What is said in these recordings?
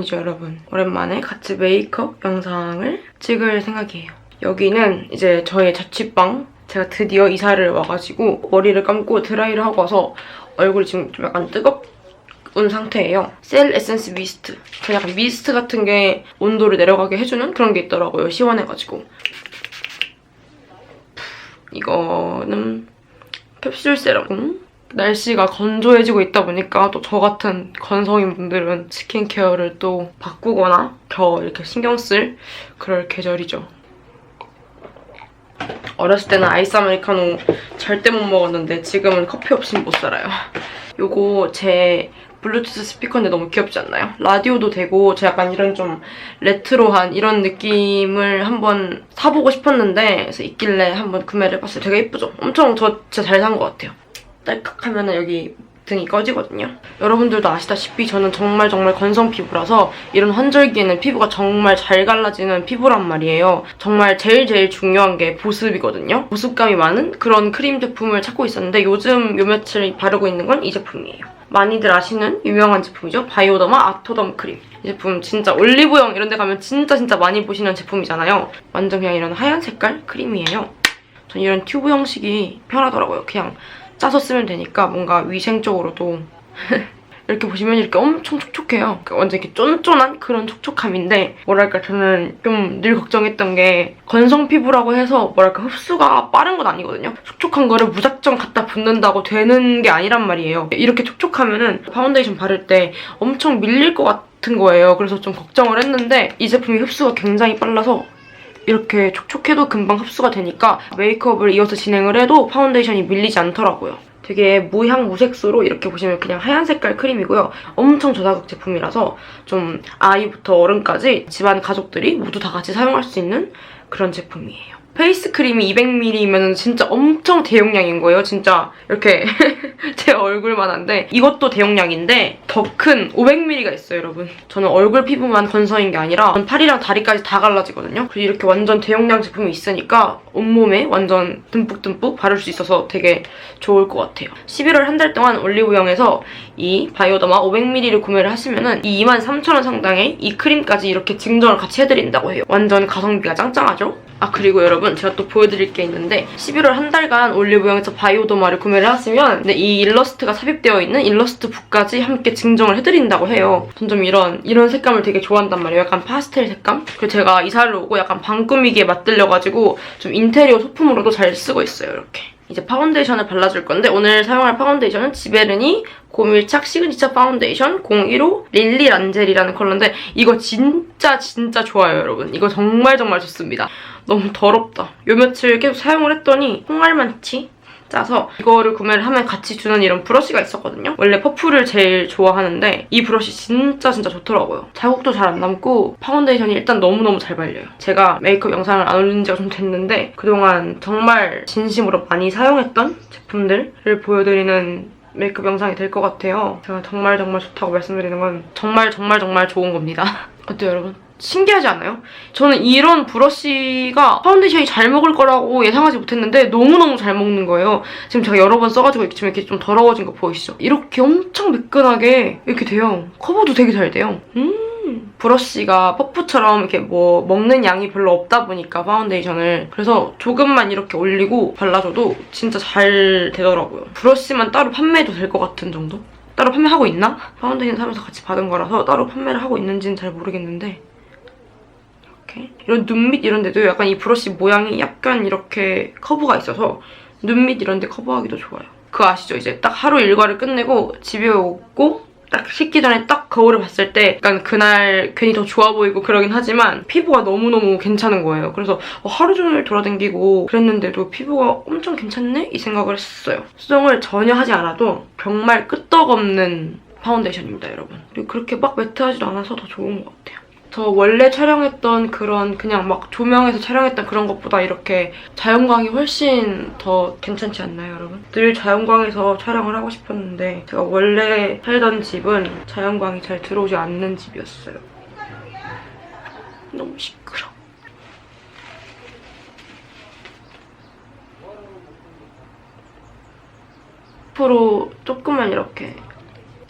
오랜만이죠, 여러분. 오랜만에 같이 메이크업 영상을 찍을 생각이에요. 여기는 이제 저의 자취방. 제가 드디어 이사를 와가지고 머리를 감고 드라이를 하고 와서 얼굴이 지금 좀 약간 뜨겁은 상태예요. 셀 에센스 미스트. 그 약간 미스트 같은 게 온도를 내려가게 해주는 그런 게 있더라고요. 시원해가지고. 이거는 캡슐 세럼. 날씨가 건조해지고 있다 보니까 또 저 같은 건성인 분들은 스킨케어를 또 바꾸거나 더 이렇게 신경 쓸 그럴 계절이죠. 어렸을 때는 아이스 아메리카노 절대 못 먹었는데 지금은 커피 없이는 못 살아요. 요거 제 블루투스 스피커인데 너무 귀엽지 않나요? 라디오도 되고 저 약간 이런 좀 레트로한 이런 느낌을 한번 사보고 싶었는데 그래서 있길래 한번 구매를 해봤어요. 되게 예쁘죠? 엄청 저 진짜 잘 산 것 같아요. 딸깍 하면 여기 등이 꺼지거든요. 여러분들도 아시다시피 저는 정말 정말 건성 피부라서 이런 환절기에는 피부가 정말 잘 갈라지는 피부란 말이에요. 정말 제일 제일 중요한 게 보습이거든요. 보습감이 많은 그런 크림 제품을 찾고 있었는데 요즘 요 며칠 바르고 있는 건 이 제품이에요. 많이들 아시는 유명한 제품이죠. 바이오더마 아토덤 크림. 이 제품 진짜 올리브영 이런 데 가면 진짜 진짜 많이 보시는 제품이잖아요. 완전 그냥 이런 하얀 색깔 크림이에요. 전 이런 튜브 형식이 편하더라고요. 그냥 짜서 쓰면 되니까 뭔가 위생적으로도 이렇게 보시면 이렇게 엄청 촉촉해요. 그러니까 완전 이렇게 쫀쫀한 그런 촉촉함인데 뭐랄까 저는 좀 늘 걱정했던 게 건성 피부라고 해서 뭐랄까 흡수가 빠른 건 아니거든요. 촉촉한 거를 무작정 갖다 붓는다고 되는 게 아니란 말이에요. 이렇게 촉촉하면은 파운데이션 바를 때 엄청 밀릴 것 같은 거예요. 그래서 좀 걱정을 했는데 이 제품이 흡수가 굉장히 빨라서 이렇게 촉촉해도 금방 흡수가 되니까 메이크업을 이어서 진행을 해도 파운데이션이 밀리지 않더라고요. 되게 무향 무색소로 이렇게 보시면 그냥 하얀 색깔 크림이고요. 엄청 저자극 제품이라서 좀 아이부터 어른까지 집안 가족들이 모두 다 같이 사용할 수 있는 그런 제품이에요. 페이스 크림이 200ml면 진짜 엄청 대용량인 거예요. 진짜 이렇게 제 얼굴만 한데 이것도 대용량인데 더 큰 500ml가 있어요, 여러분. 저는 얼굴 피부만 건성인 게 아니라 전 팔이랑 다리까지 다 갈라지거든요. 그래서 이렇게 완전 대용량 제품이 있으니까 온몸에 완전 듬뿍듬뿍 바를 수 있어서 되게 좋을 것 같아요. 11월 한 달 동안 올리브영에서 이 바이오더마 500ml를 구매를 하시면은 이 23,000원 상당의 이 크림까지 이렇게 증정을 같이 해드린다고 해요. 완전 가성비가 짱짱하죠? 아 그리고 여러분 제가 또 보여드릴 게 있는데 11월 한 달간 올리브영에서 바이오더마를 구매를 하시면 근데 이 일러스트가 삽입되어 있는 일러스트 북까지 함께 증정을 해드린다고 해요. 전좀 이런 이런 색감을 되게 좋아한단 말이에요. 약간 파스텔 색감? 그리고 제가 이사를 오고 약간 방 꾸미기에 맞들려가지고 좀 인테리어 소품으로도 잘 쓰고 있어요. 이렇게. 이제 파운데이션을 발라줄 건데 오늘 사용할 파운데이션은 지베르니 고밀착 시그니처 파운데이션 015 릴리 란젤이라는 컬러인데 이거 진짜 진짜 좋아요 여러분. 이거 정말 정말 좋습니다. 너무 더럽다. 요 며칠 계속 사용을 했더니 홍알만치 짜서 이거를 구매를 하면 같이 주는 이런 브러쉬가 있었거든요. 원래 퍼플을 제일 좋아하는데 이 브러쉬 진짜 진짜 좋더라고요. 자국도 잘 안 남고 파운데이션이 일단 너무너무 잘 발려요. 제가 메이크업 영상을 안 올린 지가 좀 됐는데 그동안 정말 진심으로 많이 사용했던 제품들을 보여드리는 메이크업 영상이 될 것 같아요. 제가 정말 정말 좋다고 말씀드리는 건 정말 정말 정말 좋은 겁니다. 어때요 여러분? 신기하지 않아요? 저는 이런 브러쉬가 파운데이션이 잘 먹을 거라고 예상하지 못했는데 너무너무 잘 먹는 거예요. 지금 제가 여러 번 써가지고 지금 이렇게 좀 더러워진 거 보이시죠? 이렇게 엄청 매끈하게 이렇게 돼요. 커버도 되게 잘 돼요. 음 브러쉬가 퍼프처럼 이렇게 뭐 먹는 양이 별로 없다 보니까 파운데이션을 그래서 조금만 이렇게 올리고 발라줘도 진짜 잘 되더라고요. 브러쉬만 따로 판매해도 될 것 같은 정도? 따로 판매하고 있나? 파운데이션 사면서 같이 받은 거라서 따로 판매를 하고 있는지는 잘 모르겠는데 이렇게 이런 눈 밑 이런 데도 약간 이 브러쉬 모양이 약간 이렇게 커브가 있어서 눈 밑 이런 데 커버하기도 좋아요. 그거 아시죠? 이제 딱 하루 일과를 끝내고 집에 오고 딱 씻기 전에 딱 거울을 봤을 때 약간 그날 괜히 더 좋아 보이고 그러긴 하지만 피부가 너무너무 괜찮은 거예요. 그래서 어, 하루 종일 돌아다니고 그랬는데도 피부가 엄청 괜찮네? 이 생각을 했어요. 수정을 전혀 하지 않아도 정말 끄떡없는 파운데이션입니다, 여러분. 그리고 그렇게 막 매트하지도 않아서 더 좋은 것 같아요. 저 원래 촬영했던 그런 그냥 막 조명해서 촬영했던 그런 것보다 이렇게 자연광이 훨씬 더 괜찮지 않나요, 여러분? 늘 자연광에서 촬영을 하고 싶었는데 제가 원래 살던 집은 자연광이 잘 들어오지 않는 집이었어요. 너무 시끄러. 워 앞으로 조금만 이렇게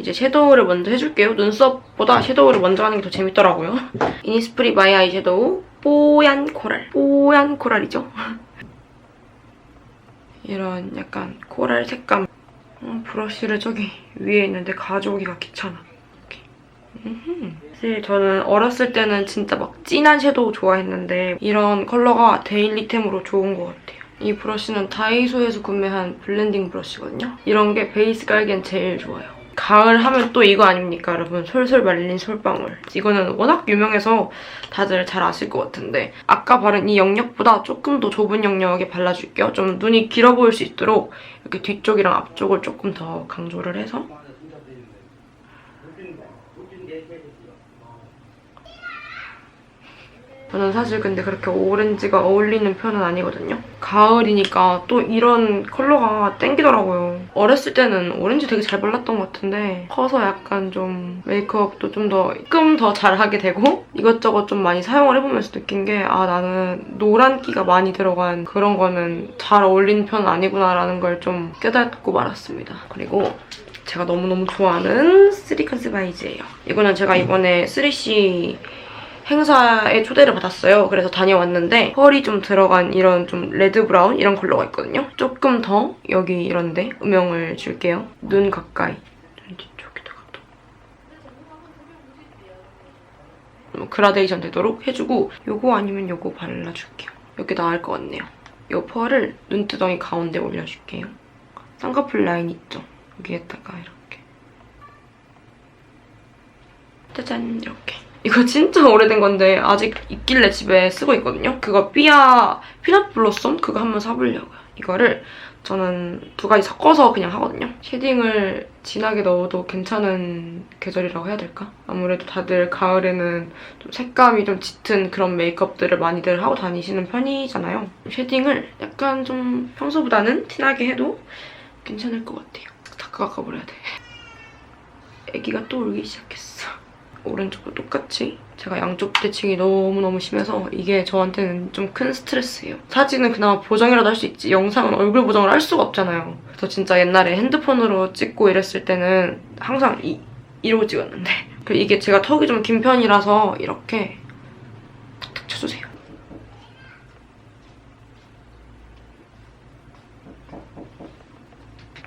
이제 섀도우를 먼저 해줄게요. 눈썹보다 섀도우를 먼저 하는 게 더 재밌더라고요. 이니스프리 마이 아이 섀도우 뽀얀 코랄. 뽀얀 코랄이죠. 이런 약간 코랄 색감. 어, 브러쉬를 저기 위에 있는데 가져오기가 귀찮아. 사실 저는 어렸을 때는 진짜 막 진한 섀도우 좋아했는데 이런 컬러가 데일리템으로 좋은 것 같아요. 이 브러쉬는 다이소에서 구매한 블렌딩 브러쉬거든요. 이런 게 베이스 깔기엔 제일 좋아요. 가을 하면 또 이거 아닙니까, 여러분? 솔솔 말린 솔방울. 이거는 워낙 유명해서 다들 잘 아실 것 같은데 아까 바른 이 영역보다 조금 더 좁은 영역에 발라줄게요. 좀 눈이 길어 보일 수 있도록 이렇게 뒤쪽이랑 앞쪽을 조금 더 강조를 해서 저는 사실 근데 그렇게 오렌지가 어울리는 편은 아니거든요. 가을이니까 또 이런 컬러가 땡기더라고요. 어렸을 때는 오렌지 되게 잘 발랐던 것 같은데 커서 약간 좀 메이크업도 좀 더 조금 더 잘하게 되고 이것저것 좀 많이 사용을 해보면서 느낀 게 아 나는 노란기가 많이 들어간 그런 거는 잘 어울리는 편은 아니구나라는 걸 좀 깨닫고 말았습니다. 그리고 제가 너무너무 좋아하는 쓰리칸스 바이즈예요. 이거는 제가 이번에 3C 행사에 초대를 받았어요. 그래서 다녀왔는데 펄이 좀 들어간 이런 좀 레드 브라운 이런 컬러가 있거든요. 조금 더 여기 이런데 음영을 줄게요. 눈 가까이. 뭐 그라데이션 되도록 해주고 요거 아니면 요거 발라줄게요. 이게 나을 것 같네요. 요 펄을 눈두덩이 가운데 올려줄게요. 쌍꺼풀 라인 있죠? 여기에다가 이렇게. 짜잔 이렇게. 이거 진짜 오래된 건데 아직 있길래 집에 쓰고 있거든요. 그거 삐아 피넛 블로썸 그거 한번 사보려고요. 이거를 저는 두 가지 섞어서 그냥 하거든요. 쉐딩을 진하게 넣어도 괜찮은 계절이라고 해야 될까? 아무래도 다들 가을에는 좀 색감이 좀 짙은 그런 메이크업들을 많이들 하고 다니시는 편이잖아요. 쉐딩을 약간 좀 평소보다는 진하게 해도 괜찮을 것 같아요. 닦아가버려야 돼. 애기가 또 울기 시작했어. 오른쪽도 똑같이 제가 양쪽 대칭이 너무너무 심해서 이게 저한테는 좀 큰 스트레스예요. 사진은 그나마 보정이라도 할 수 있지 영상은 얼굴 보정을 할 수가 없잖아요. 그래서 진짜 옛날에 핸드폰으로 찍고 이랬을 때는 항상 이, 이러고 찍었는데 이게 제가 턱이 좀 긴 편이라서 이렇게 탁탁 쳐주세요.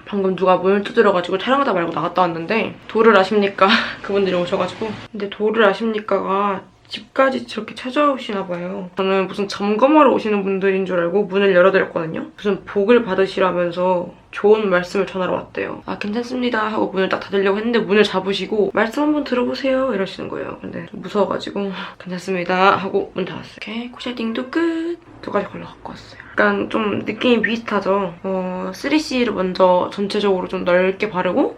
방금 누가 문을 두드려가지고 촬영하다 말고 나갔다 왔는데 도를 아십니까? 그분들이 오셔가지고 근데 도를 아십니까가 집까지 저렇게 찾아오시나 봐요. 저는 무슨 점검하러 오시는 분들인 줄 알고 문을 열어드렸거든요. 무슨 복을 받으시라면서 좋은 말씀을 전하러 왔대요. 아 괜찮습니다 하고 문을 딱 닫으려고 했는데 문을 잡으시고 말씀 한번 들어보세요 이러시는 거예요. 근데 좀 무서워가지고 괜찮습니다 하고 문 닫았어요. 이렇게 코쉐딩도 끝! 두 가지 걸러 갖고 왔어요. 약간 좀 느낌이 비슷하죠? 어, 3C를 먼저 전체적으로 좀 넓게 바르고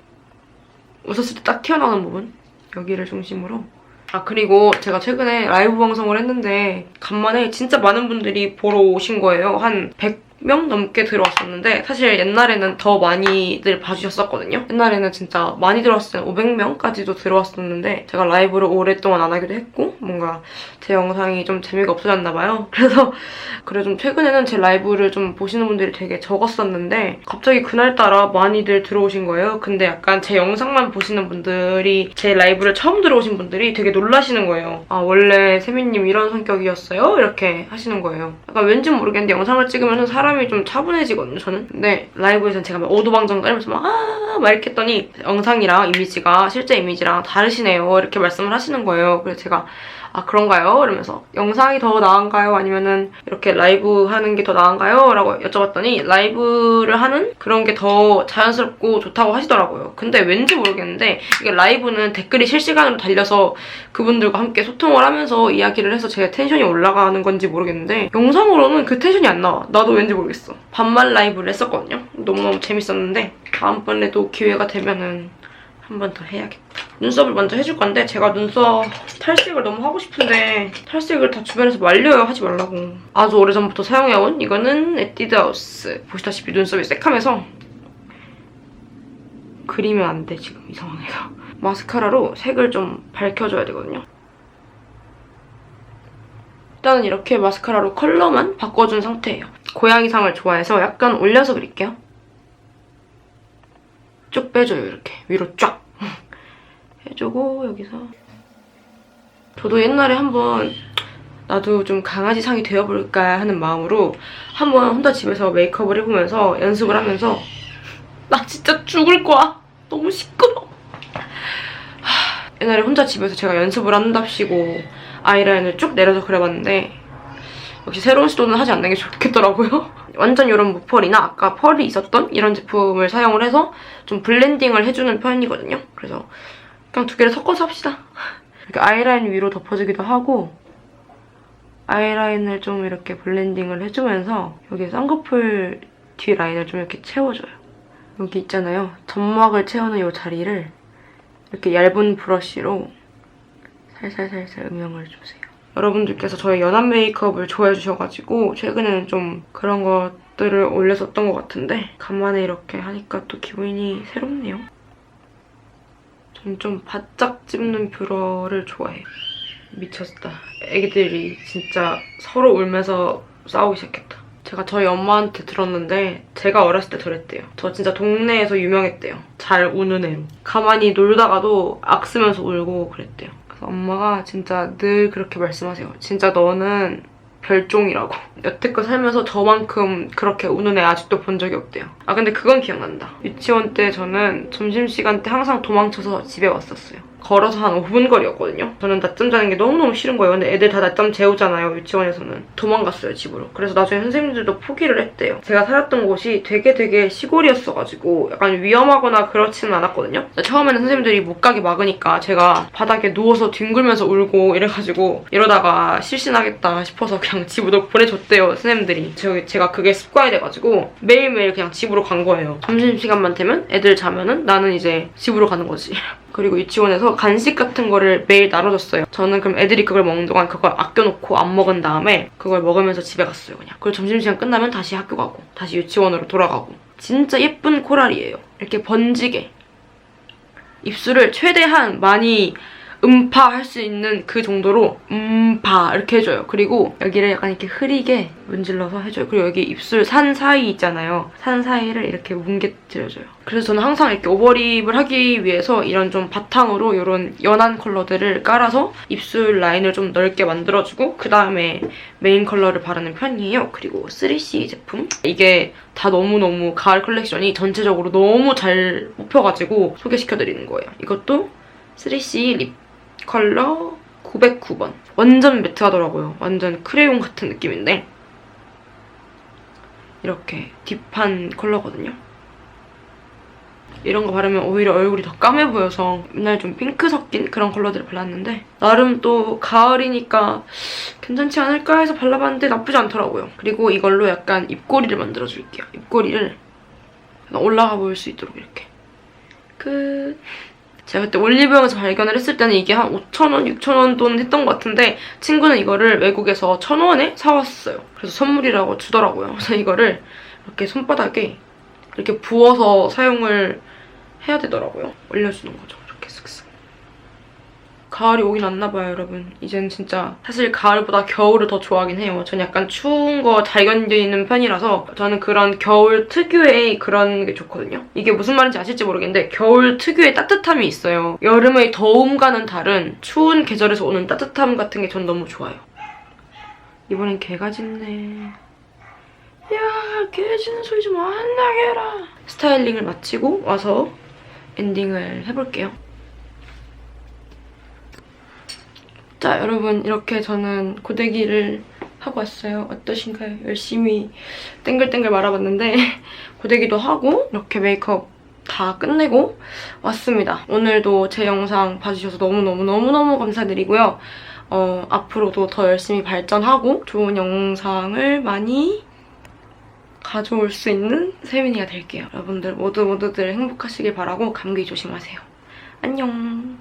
웃었을 때 딱 튀어나오는 부분 여기를 중심으로 아 그리고 제가 최근에 라이브 방송을 했는데 간만에 진짜 많은 분들이 보러 오신 거예요. 한 100 명 넘게 들어왔었는데 사실 옛날에는 더 많이들 봐주셨었거든요. 옛날에는 진짜 많이 들어왔을 때는 500명까지도 들어왔었는데 제가 라이브를 오랫동안 안 하기도 했고 뭔가 제 영상이 좀 재미가 없어졌나 봐요. 그래서 그래 좀 최근에는 제 라이브를 좀 보시는 분들이 되게 적었었는데 갑자기 그날따라 많이들 들어오신 거예요. 근데 약간 제 영상만 보시는 분들이 제 라이브를 처음 들어오신 분들이 되게 놀라시는 거예요. 아 원래 세미님 이런 성격이었어요? 이렇게 하시는 거예요. 약간 왠지 모르겠는데 영상을 찍으면 사람 이 좀 차분해지거든요, 저는. 근데 라이브에서는 제가 막 오도방정 떨면서 막 아, 막 이렇게 했더니 영상이랑 이미지가 실제 이미지랑 다르시네요. 이렇게 말씀을 하시는 거예요. 그래서 제가 아 그런가요? 이러면서 영상이 더 나은가요? 아니면은 이렇게 라이브 하는 게 더 나은가요? 라고 여쭤봤더니 라이브를 하는 그런 게 더 자연스럽고 좋다고 하시더라고요. 근데 왠지 모르겠는데 이게 라이브는 댓글이 실시간으로 달려서 그분들과 함께 소통을 하면서 이야기를 해서 제 텐션이 올라가는 건지 모르겠는데 영상으로는 그 텐션이 안 나와. 나도 왠지 모르겠어. 반말 라이브를 했었거든요. 너무너무 재밌었는데 다음번에도 기회가 되면은 한 번 더 해야겠다. 눈썹을 먼저 해줄 건데 제가 눈썹 탈색을 너무 하고 싶은데 탈색을 다 주변에서 말려요. 하지 말라고. 아주 오래전부터 사용해온 이거는 에뛰드하우스. 보시다시피 눈썹이 새카매서 그리면 안 돼 지금 이 상황에서. 마스카라로 색을 좀 밝혀줘야 되거든요. 일단은 이렇게 마스카라로 컬러만 바꿔준 상태예요. 고양이상을 좋아해서 약간 올려서 그릴게요 쭉 빼줘요 이렇게 위로 쫙 해주고 여기서 저도 옛날에 한번 나도 좀 강아지 상이 되어볼까 하는 마음으로 한번 혼자 집에서 메이크업을 해보면서 연습을 하면서 나 진짜 죽을 거야. 너무 시끄러. 하, 옛날에 혼자 집에서 제가 연습을 한답시고 아이라인을 쭉 내려서 그려봤는데 역시 새로운 시도는 하지 않는 게 좋겠더라고요. 완전 이런 무펄이나 아까 펄이 있었던 이런 제품을 사용을 해서 좀 블렌딩을 해주는 편이거든요. 그래서 그냥 두 개를 섞어서 합시다. 이렇게 아이라인 위로 덮어주기도 하고 아이라인을 좀 이렇게 블렌딩을 해주면서 여기 쌍꺼풀 뒤 라인을 좀 이렇게 채워줘요. 여기 있잖아요. 점막을 채우는 이 자리를 이렇게 얇은 브러쉬로 살살살살 음영을 주세요. 여러분들께서 저의 연한 메이크업을 좋아해 주셔가지고 최근에는 좀 그런 것들을 올렸었던 것 같은데 간만에 이렇게 하니까 또 기분이 새롭네요. 전좀 바짝 찝는 뷰러를 좋아해요. 미쳤다. 애기들이 진짜 서로 울면서 싸우기 시작했다. 제가 저희 엄마한테 들었는데 제가 어렸을 때 저랬대요. 저 진짜 동네에서 유명했대요. 잘 우는 애로. 가만히 놀다가도 악 쓰면서 울고 그랬대요. 그래서 엄마가 진짜 늘 그렇게 말씀하세요. 진짜 너는 별종이라고. 여태껏 살면서 저만큼 그렇게 우는 애 아직도 본 적이 없대요. 아 근데 그건 기억난다. 유치원 때 저는 점심시간 때 항상 도망쳐서 집에 왔었어요. 걸어서 한 5분 거리였거든요. 저는 낮잠 자는 게 너무너무 싫은 거예요. 근데 애들 다 낮잠 재우잖아요, 유치원에서는. 도망갔어요, 집으로. 그래서 나중에 선생님들도 포기를 했대요. 제가 살았던 곳이 되게 되게 시골이었어가지고 약간 위험하거나 그렇지는 않았거든요. 처음에는 선생님들이 못 가게 막으니까 제가 바닥에 누워서 뒹굴면서 울고 이래가지고 이러다가 실신하겠다 싶어서 그냥 집으로 보내줬대요, 선생님들이. 저- 제가 그게 습관이 돼가지고 매일매일 그냥 집으로 간 거예요. 점심시간만 되면 애들 자면은 나는 이제 집으로 가는 거지. 그리고 유치원에서 간식 같은 거를 매일 나눠줬어요. 저는 그럼 애들이 그걸 먹는 동안 그걸 아껴놓고 안 먹은 다음에 그걸 먹으면서 집에 갔어요, 그냥. 그리고 점심시간 끝나면 다시 학교 가고, 다시 유치원으로 돌아가고. 진짜 예쁜 코랄이에요. 이렇게 번지게. 입술을 최대한 많이 음파 할 수 있는 그 정도로 음파 이렇게 해줘요. 그리고 여기를 약간 이렇게 흐리게 문질러서 해줘요. 그리고 여기 입술 산 사이 있잖아요. 산 사이를 이렇게 뭉개뜨려줘요. 그래서 저는 항상 이렇게 오버립을 하기 위해서 이런 좀 바탕으로 이런 연한 컬러들을 깔아서 입술 라인을 좀 넓게 만들어주고 그 다음에 메인 컬러를 바르는 편이에요. 그리고 3C 제품. 이게 다 너무너무 가을 컬렉션이 전체적으로 너무 잘 뽑혀가지고 소개시켜드리는 거예요. 이것도 3C 립 컬러 909번. 완전 매트하더라고요. 완전 크레용 같은 느낌인데 이렇게 딥한 컬러거든요. 이런 거 바르면 오히려 얼굴이 더 까매 보여서 맨날 좀 핑크 섞인 그런 컬러들을 발랐는데 나름 또 가을이니까 괜찮지 않을까 해서 발라봤는데 나쁘지 않더라고요. 그리고 이걸로 약간 입꼬리를 만들어줄게요. 입꼬리를 올라가 보일 수 있도록 이렇게. 끝. 제가 그때 올리브영에서 발견을 했을 때는 이게 한 5,000원, 6,000원 돈 했던 것 같은데 친구는 이거를 외국에서 1,000원에 사왔어요. 그래서 선물이라고 주더라고요. 그래서 이거를 이렇게 손바닥에 이렇게 부어서 사용을 해야 되더라고요. 올려주는 거죠. 가을이 오긴 왔나 봐요, 여러분. 이제는 진짜 사실 가을보다 겨울을 더 좋아하긴 해요. 전 약간 추운 거 잘 견디는 편이라서 저는 그런 겨울 특유의 그런 게 좋거든요. 이게 무슨 말인지 아실지 모르겠는데 겨울 특유의 따뜻함이 있어요. 여름의 더움과는 다른 추운 계절에서 오는 따뜻함 같은 게 전 너무 좋아요. 이번엔 개가 짖네. 야, 개 짖는 소리 좀 안 나게 해라. 스타일링을 마치고 와서 엔딩을 해볼게요. 자, 여러분 이렇게 저는 고데기를 하고 왔어요. 어떠신가요? 열심히 땡글땡글 말아봤는데 고데기도 하고 이렇게 메이크업 다 끝내고 왔습니다. 오늘도 제 영상 봐주셔서 너무너무너무너무 감사드리고요. 어, 앞으로도 더 열심히 발전하고 좋은 영상을 많이 가져올 수 있는 세민이가 될게요. 여러분들 모두 모두들 행복하시길 바라고 감기 조심하세요. 안녕.